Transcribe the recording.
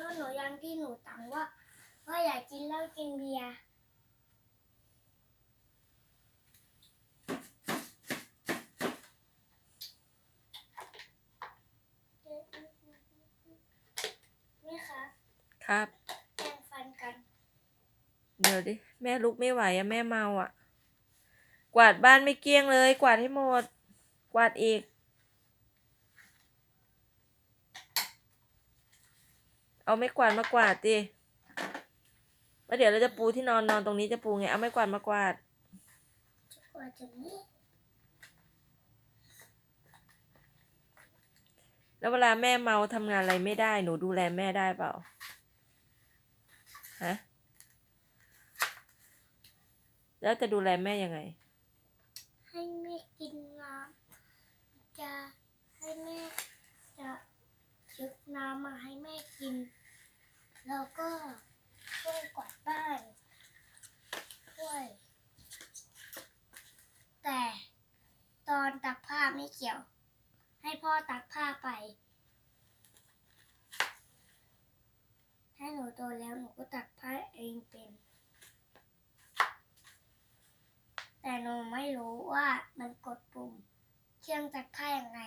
โทษหนูยังที่หนูตังว่าว่าอยากกินเหล้ากินเบียร์นี่ค่ะครับ แบ่งฟันกัน เดี๋ยวดิ แม่ลุกไม่ไหวอะแม่เมาอะกวาดบ้านไม่เกลี้ยงเลย กวาดให้หมด กวาดอีก เอาไม้กวาดมากวาดดิแล้วเดี๋ยวเราจะปูที่นอนนอนตรงนี้จะปูไง เอาไม้กวาดมากวาดกว่าจะนี้ แล้วเวลาแม่เมาทำงานอะไรไม่ได้ หนูดูแลแม่ได้เปล่า ฮะ แล้วจะดูแลแม่ยังไง ให้แม่กินน้ำจะให้แม่จะยึกน้ำมา ให้แม่กิน แล้วก็ช่วยกวาดบ้านช่วย แต่ตอนตักผ้าไม่เกี่ยว ให้พ่อตักผ้าไปถ้าหนูโตแล้วหนูก็ตักผ้าเองเป็น แต่หนูไม่รู้ว่ามันกดปุ่มเครื่องตักผ้ายังไง